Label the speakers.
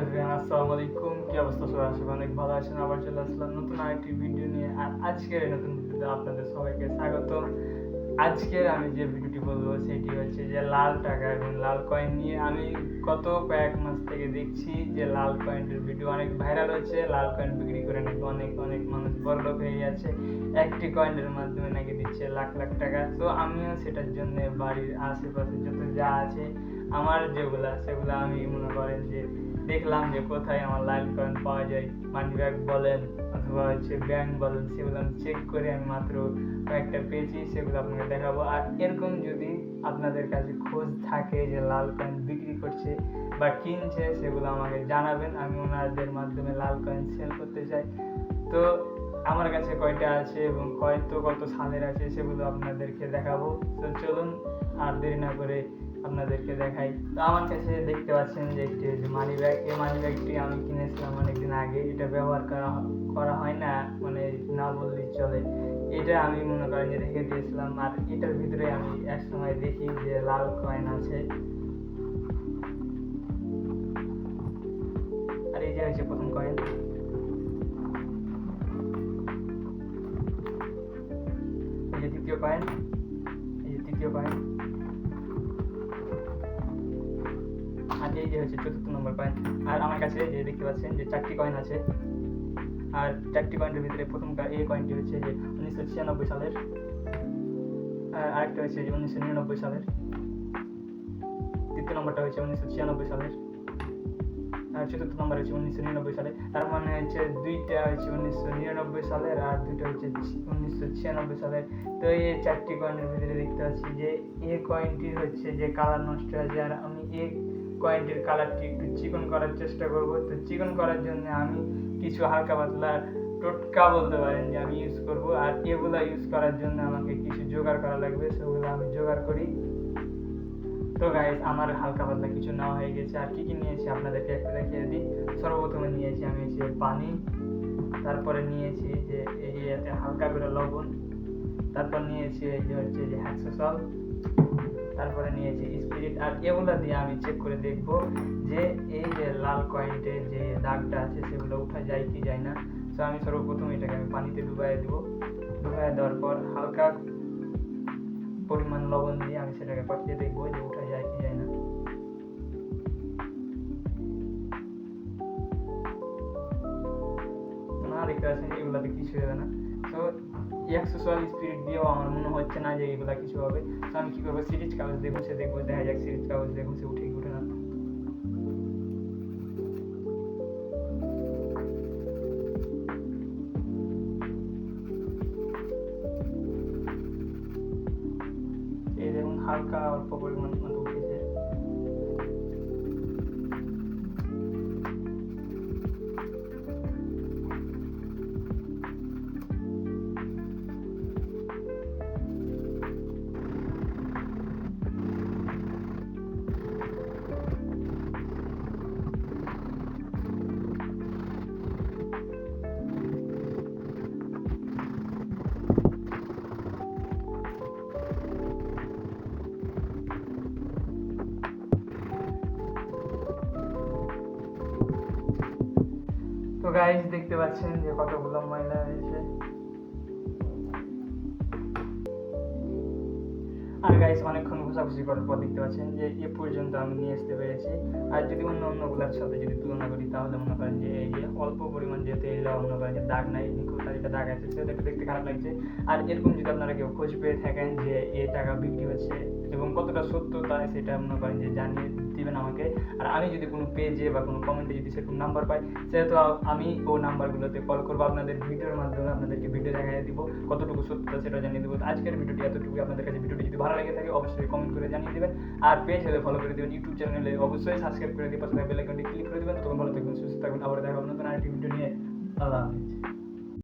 Speaker 1: আসসালামু আলাইকুম। কি অবস্থা সবাই? অনেক ভালো আছেন। আবার চলে আসলাম নতুন আরেকটি ভিডিও নিয়ে। আর আজকের নতুন ভিডিওতে আপনাদের সবাইকে স্বাগত আজকের আমি যে ভিডিওটি বলব, সেটি হচ্ছে যে লাল টাকা এবং লাল কয়েন নিয়ে। আমি গত কয়েক মাস থেকে দেখছি যে লাল ভিডিও অনেক ভাইরাল হচ্ছে লাল কয়েন বিক্রি করে নাকি অনেক অনেক মানুষ বড়লোক হয়ে যাচ্ছে একটি কয়েনের মাধ্যমে নাকি দিচ্ছে লাখ লাখ টাকা। তো আমিও সেটার জন্য বাড়ির আশেপাশে যত যা আছে আমার যেগুলা, সেগুলো আমি মনে করেন যে দেখলাম যে কোথায় আমার লাইল কয়েন পাওয়া যায়। মানি ব্যাগ বলেন অথবা হচ্ছে ব্যাংক বলেন, সেগুলো আমি চেক করে আমি মাত্র কয়েকটা পেয়েছি, সেগুলো আপনাকে দেখাবো। আর এরকম যদি আপনাদের কাছে খোঁজ থাকে যে লাল কয়েন বিক্রি করছে বা কিনছে, সেগুলো আমাকে জানাবেন। আমি ওনাদের মাধ্যমে লাল কয়েন সেল করতে চাই। তো আমার কাছে কয়টা আছে এবং কয়তো কত সালের আছে, সেগুলো আপনাদেরকে দেখাবো। তো চলুন, আর দেরি না করে আপনাদেরকে দেখাই। তো আমার কাছে দেখতে পাচ্ছেন যে একটি মানি ব্যাগ এই মানি ব্যাগটি আমি কিনেছিলাম অনেকদিন আগে। এটা ব্যবহার করা করা হয় না মানে না বললেই চলে। এটা আমি মনে করেন যে রেখে দিয়েছিলাম। আর এটার ভিতরে আমি এক সময় দেখি যে লাল কয়েন আছে। আর এই যে হচ্ছে প্রথম কয়েন এই যে দ্বিতীয় কয়েন এই যে তৃতীয় কয়েন এই যে হচ্ছে চতুর্থ নম্বর কয়েন আর আমার কাছে যে দেখতে পাচ্ছেন যে চারটি কয়েন আছে। আর চারটি কয়েনের ভিতরে প্রথম এই কয়েনটি হচ্ছে যে উনিশশো ছিয়ানব্বই সালের। আর আরেকটা হচ্ছে যে উনিশশো নিরানব্বই সালের। তৃতীয় নম্বরটা হচ্ছে উনিশশো ছিয়ানব্বই সালের। আর চতুর্থ নম্বর হচ্ছে উনিশশো নিরানব্বই সালে তার মানে হচ্ছে দুইটা হচ্ছে উনিশশো নিরানব্বই সালের আর দুইটা হচ্ছে উনিশশো ছিয়ানব্বই সালের। তো এই চারটি কয়েনের ভিতরে দেখতে পাচ্ছি যে এ কয়েনটি হচ্ছে যে কালার নষ্ট হয়ে যায় আর আমি এই কয়েনটির কালারটি একটু চিকন করার চেষ্টা করব। তো চিকন করার জন্য আমি কিছু হালকা পাতলা টোটকা বলতে পারেন যে আমি ইউজ করব। আর এগুলা ইউজ করার জন্য আমাকে কিছু জোগাড় করা লাগবে, সেগুলো আমি জোগাড় করি। তো গাইস আমার হালকা পাতলা কিছু নেওয়া হয়ে গেছে। আর কি কি নিয়েছি আপনাদেরকে একটু দেখিয়ে দিই। সর্বপ্রথমে নিয়েছি আমি হচ্ছে পানি, তারপরে নিয়েছি যে এই হালকা করে লবণ, তারপর নিয়েছি এই যে হচ্ছে যে হ্যাক্সোসল তারপরে নিয়েছি স্পিরিট আর এগুলো দিয়ে আমি চেক করে দেখব যে এই যে লাল কয়েন্টের যে দাগটা আছে সেগুলো উঠা যায়, কি যায় না। তো আমি সর্বপ্রথম এটাকে আমি পানিতে ডুবাই দেবো। ডুবাই দেওয়ার পর হালকা পরিমাণ লবণ দিয়ে আমি সেটাকে পাঠিয়ে দেখব যে উঠা যায়, কি যায় না। না, দেখতে পাচ্ছেন এগুলাতে কিছু হবে না। তো এক্সেসুয়াল স্পিরিট দিয়েও আমার মনে হচ্ছে না যে এগুলা কিছু হবে। তো আমি কি করব? সিরিজ কাগজ দিয়ে সে দেখব, দেখা যাক সিরিজ কাগজ দিয়ে সে উঠে উঠে না। এই দেখুন, হালকা অল্প পরিমাণ গাইস দেখতে পাচ্ছেন যে কতগুলো ময়লা হয়েছে আর গাইস অনেকক্ষণ ঘোষাঘুষি করার পর দেখতে পাচ্ছেন যে এ পর্যন্ত আমি নিয়ে আসতে পেরেছি। আর যদি অন্য অন্যগুলোর সাথে যদি তুলনা করি, তাহলে মনে করেন যে অল্প পরিমাণ যেহেতু এগুলো মনে করেন যে দাগ নাই আর এটা দাগ আছে, সেটা দেখতে খারাপ লাগছে। আর এরকম যদি আপনারা কেউ খোঁজ পেয়ে থাকেন যে এই টাকা বিক্রি হচ্ছে এবং কতটা সত্য তাই সেটা মনে করেন যে জানিয়ে দিবেন আমাকে। আর আমি যদি কোনো পেজে বা কোনো কমেন্টে যদি সেরকম নাম্বার পাই, সেহেতু আমি ও নাম্বারগুলোতে কল করব, আপনাদের ভিডিওর মাধ্যমে আপনাদেরকে ভিডিও দেখাই দিব, কতটুকু সত্য সেটা জানিয়ে দেবো। আজকের ভিডিওটি এতটুকু আপনাদের কাছে ভিডিওটি যদি ভালো লেগে থাকে, অবশ্যই কমেন্ট করে জানিয়ে দেবেন। আর পেজ হলে ফলো করে দেবেন ইউটিউব চ্যানেলে অবশ্যই সাবস্ক্রাইব করে দিয়ে পাশে বেল আইকনটি ক্লিক করে দেবেন। তখন ভালো থাকবেন, সুস্থ থাকবেন। আবার দেখা হবে নতুন আরেকটি ভিডিও নিয়ে। আল্লাহ হাফিজ।